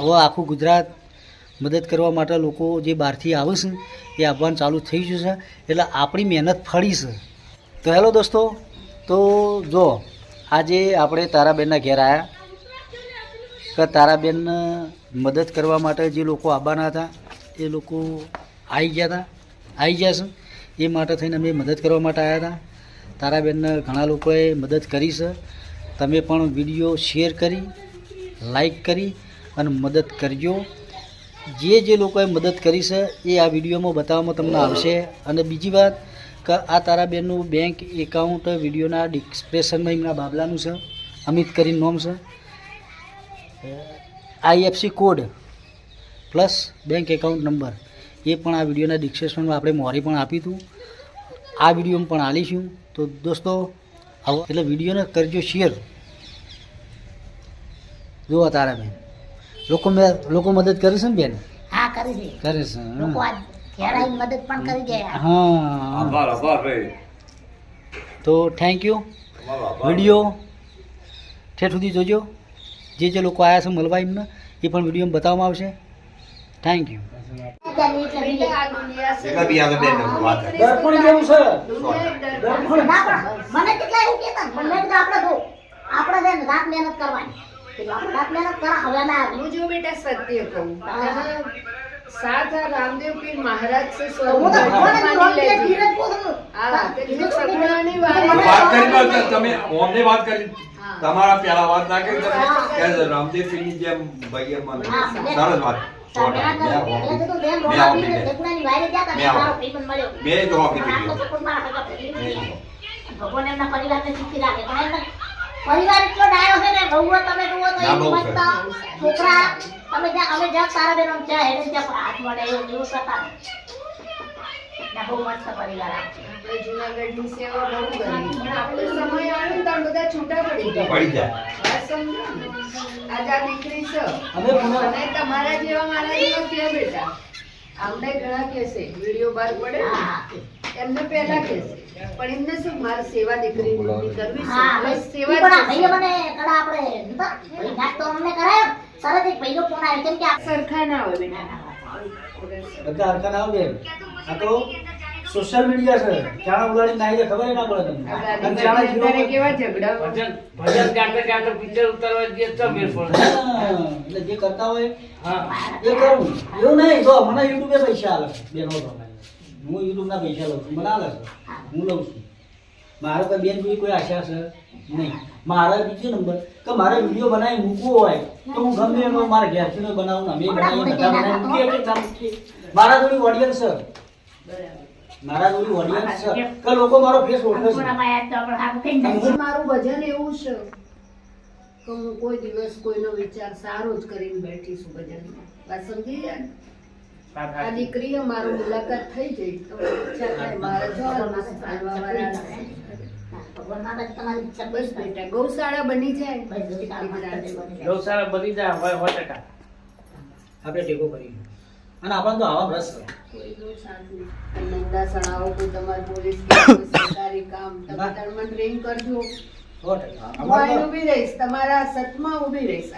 હવે આખું ગુજરાત મદદ કરવા માટે લોકો જે બહારથી આવે છે, એ આવવાનું ચાલુ થઈ ગયું છે. એટલે આપણી મહેનત ફળી છે. તો હેલો દોસ્તો, તો જો આજે આપણે તારાબેનના ઘેર આવ્યા કે તારાબેન મદદ કરવા માટે જે લોકો આવવાના હતા, એ લોકો આવી ગયા હતા આવી ગયા છે. એ માટે થઈને અમે મદદ કરવા માટે આવ્યા હતા. તારાબેનને ઘણા લોકોએ મદદ કરી છે. તમે પણ વીડિયો શેર કરી, લાઈક કરી અને મદદ કરજો. જે જે લોકોએ મદદ કરી છે, એ આ વિડીયોમાં બતાવવામાં તમને આવશે. અને બીજી વાત કે આ તારાબેનનું બેંક એકાઉન્ટ વિડીયોના ડિસ્ક્રિપ્શનમાં એમના બાબલાનું છે. અમિત કરીને નોમ છે. IFC code plus bank account number એ પણ આ વિડીયોના ડિસ્ક્રિપ્શનમાં આપણે મોરી પણ આપી હતું આ વિડીયોમાં પણ આલીશું. તો દોસ્તો, આવો. એટલે વિડીયોને કરજો શેર. જુઓ તારાબેન લોકો મેં લોકો મદદ કરે છે ને બેન? હા કરી દે કરે છે લોકો આજ ઘેર આવીને મદદ પણ કરી ગયા હા આભાર આભાર ભાઈ. તો થેન્ક યુ વીડિયો ઠેઠ સુધી જોજો. જે જે લોકો આવ્યા છે મળવા એમને એ પણ વીડિયો બતાવવામાં આવશે. થેન્ક યુ છે? મને હા, તે ધીરજ ધીરજ બોલું. પકડવાની વાળી. મને- વાત કરી તમે વાત કરી. તમારા પેલા વાત ના કરી તમે રામદેવ પીરની જેમ ભાઈ મને સરસ વાત સો. ભગવાન એમના પરિવારને સુખી રાખે. પણ એમને પરિવાર એટલો ડાયો છે ને બહુ તમે જુઓ તો એ બહુ મસ્ત. છોકરા તમે જ્યાં અમે જ્યાં સારા બેનો ત્યાં હેડે ત્યાં હાથ મળે એવું એવું કરતા ને. બહુ મસ્ત પરિવાર આ. આપણે જુનાગઢની સેવા બહુ કરી. આપણો સમય આવ્યો ને બધા છૂટા પડી ગયા. પડી? આજ દીકરી છે. અને તમારા જેવા મારા જેવા કે બેટા અમને ઘણા કહેશે. વીડિયો બહાર પડે એમને પહેલા કે પણ એમને શું મારે સેવા દીકરી કરવી છે? ભાઈ સેવા ભાઈએ મને કડા આપણે નતા? ભાઈ નાક તો અમને કરાયો તરત એક ભાઈનો ફોન આવ્યો. કેમ કે આ સરખા ના હોય બેટા. બધા હરખા ના હોય આ તો સોશિયલ મીડિયા છે. ચાણા ઉડાડી નાઈ ખબર ના પડે તમને. અને ચાણા જીરો કેવા ઝઘડા ભજન ભજન ગાતા ગાતા પિક્ચર ઉતારવા જે તો મેર પડે એટલે જે કરતા હોય હા. એ કરું એવું નહીં જો મને યુટ્યુબે પૈસા આલે છે બેનો તો. હું યુટ્યુબના પૈસા લઉં છું. મને આવે છે. હું લઉં છું. મારે કોઈ બેન જોઈ કોઈ આશા છે? નહીં. મારે બીજો નંબર કે મારે વીડિયો બનાવી મૂકવો હોય તો હું ગમે એનો મારે ઘેરથી બનાવું ને અમે બનાવીએ બધા બનાવી ના. મારા જોડી ઓડિયન્સ છે. મારા જોડી ઓડિયન્સ છે. કે લોકો મારો ફેસ ઓળખે છે. મારું વજન એવું છે કે હું કોઈ દિવસ કોઈનો વિચાર સારો જ કરીને બેઠી છું ભજનમાં વાત સમજી ગયા? ને? આ દીકરી મારું મુલાકાત થઈ જઈ તો ઈચ્છા થાય મારા જોડે હાલવાવાળા હશે. ભગવાન માતા તમારી ઈચ્છા બસ બેટા. ગૌશાળા બની જાય. ગૌશાળા બની જાય. ગૌશાળા હોય ટકા. આપણે ટેકો કરી અને આપણને તો આવા રસ છે કોઈનો સાથ નહીં. આ નંદા સણાવો કોઈ તમારી પોલીસ સરકારી કામ તમે તાર મને કરજો. સો ટકા. હું અહીં રહીશ તમારા સતમાં ઊભી રહીશ